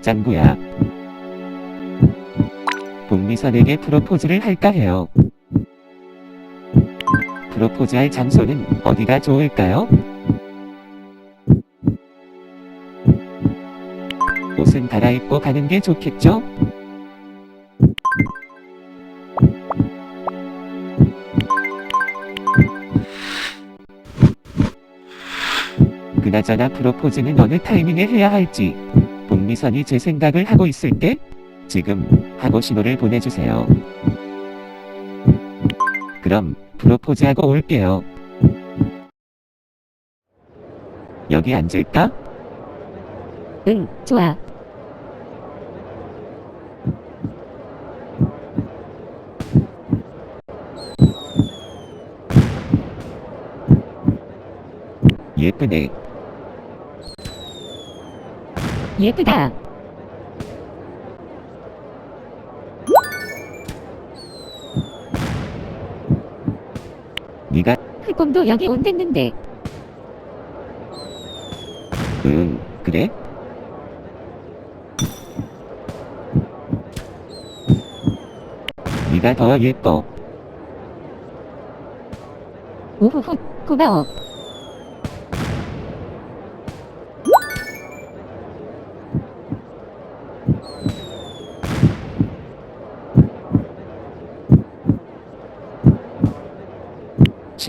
짱구야. 복미선에게 프로포즈를 할까 해요. 프로포즈할 장소는 어디가 좋을까요? 옷은 갈아입고 가는 게 좋겠죠? 그나저나 프로포즈는 어느 타이밍에 해야 할지 복 미선이 제 생각을 하고 있을 때 지금 하고 신호를 보내주세요. 그럼 프로포즈하고 올게요. 여기 앉을까? 응, 좋아. 예쁘네. 예쁘다. 네가 흑곰도 여기 온댔는데 응 그래? 네가 더 예뻐. 우후후 고마워.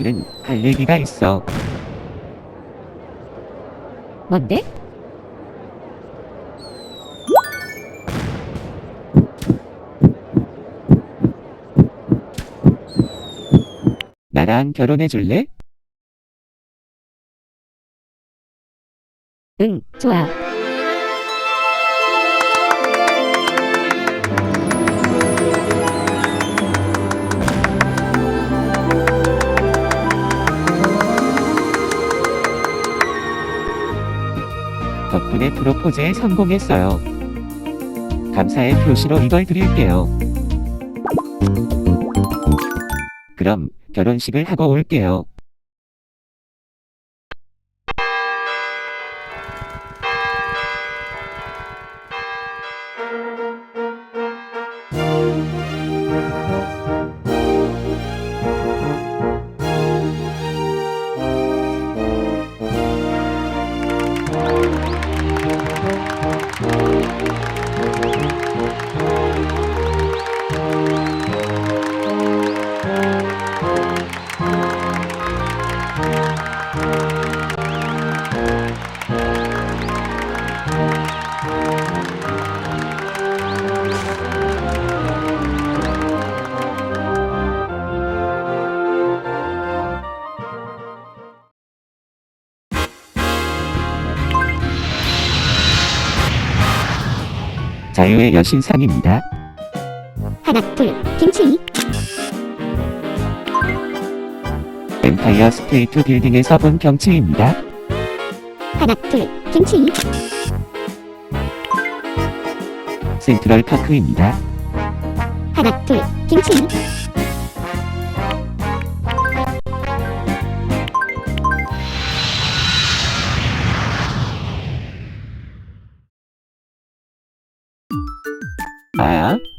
실은 할 얘기가 있어. 뭔데? 나랑 결혼해 줄래? 응, 좋아. 덕분에 프로포즈에 성공했어요. 감사의 표시로 이걸 드릴게요. 그럼 결혼식을 하고 올게요. 자유의 여신상입니다. 하나, 둘, 김치. 엠파이어 스테이트 빌딩에서 본 경치입니다. 하나, 둘, 김치. 센트럴 파크입니다. 하나, 둘, 김치.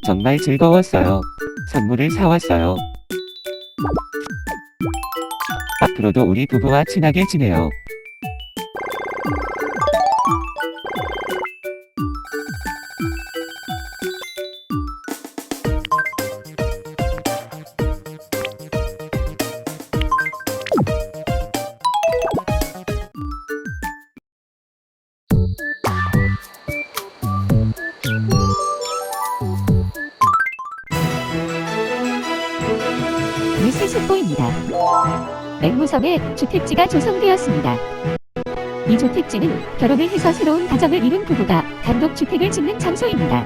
정말 즐거웠어요. 선물을 사왔어요. 앞으로도 우리 부부와 친하게 지내요. 맹무섬에 주택지가 조성되었습니다. 이 주택지는 결혼을 해서 새로운 가정을 이룬 부부가 단독 주택을 짓는 장소입니다.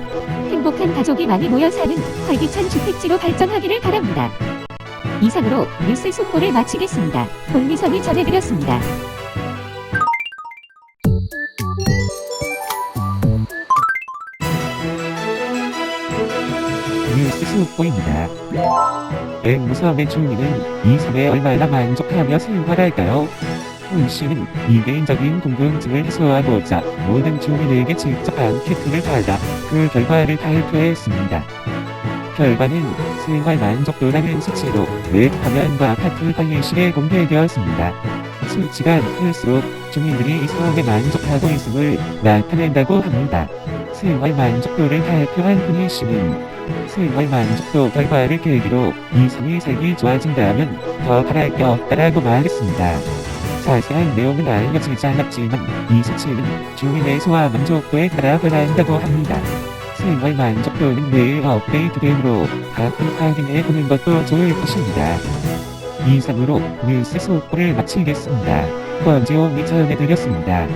행복한 가족이 많이 모여 사는 활기찬 주택지로 발전하기를 바랍니다. 이상으로 뉴스 속보를 마치겠습니다. 본미선이 전해드렸습니다. 보입니다. 앵무섬의 주민은 이 섬에 얼마나 만족하며 생활할까요? 훈 씨는 이개인적인 궁금증을 해소하고자 모든 주민에게 직접 안케트를 받아 그 결과를 발표했습니다. 결과는 생활 만족도라는 수치로 웹 화면과 아파트 관리실에 공개되었습니다. 수치가 클수록 주민들이 이상하게 만족하고 있음을 나타낸다고 합니다. 생활 만족도를 발표한 훈희 씨는 생활 만족도 결과를 계기로 이성이 살기 좋아진다면 더 바랄 게 없다라고 말했습니다. 자세한 내용은 알려지지 않았지만 이 수치는 주민의 소화 만족도에 따라 변한다고 합니다. 생활 만족도는 매일 업데이트되므로 가끔 확인해 보는 것도 좋을 것입니다. 이상으로 뉴스 속보를 마치겠습니다. 권지용이 전해드렸습니다.